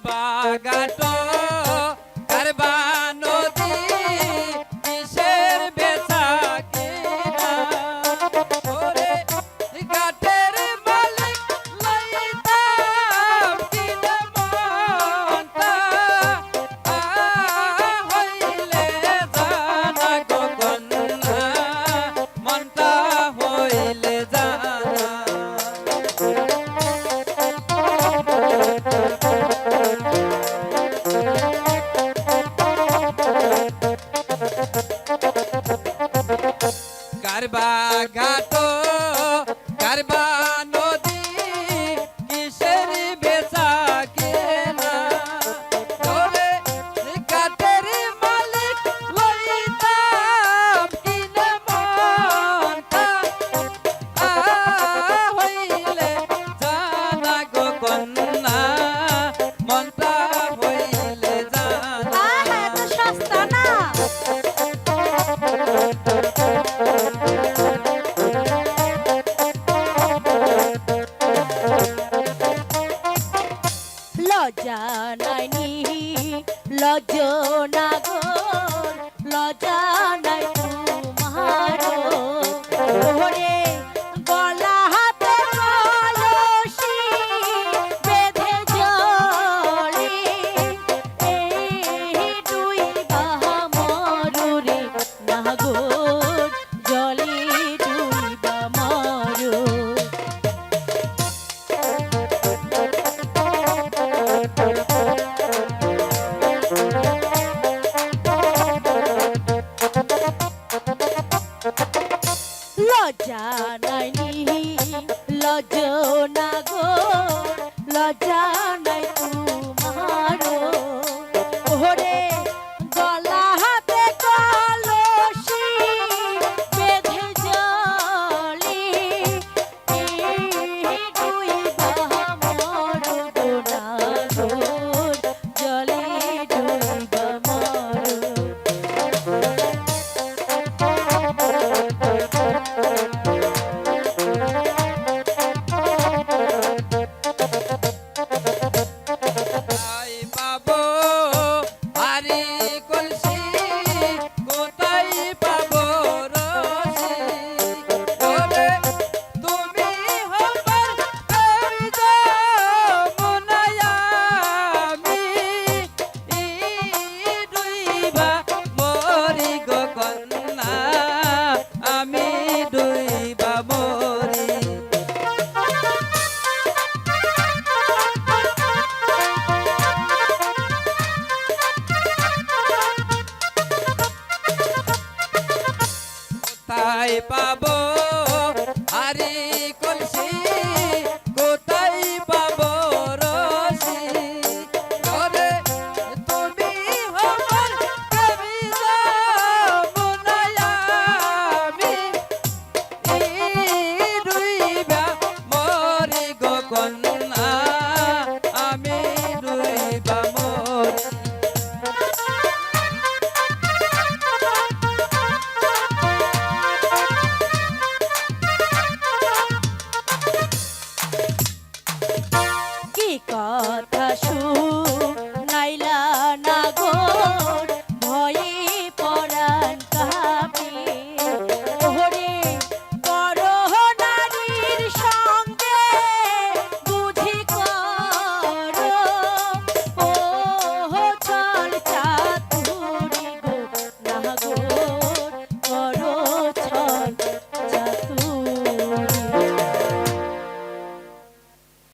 কারবা গাটো কারবা I got. লজ্জ লজ্জ না গো। কোথায় পাবো? আরে কলসি কোথায় পাবো রসি করে তুমি আমার কবিতা মুনায়ামি রুইবা মরি গো কন্যা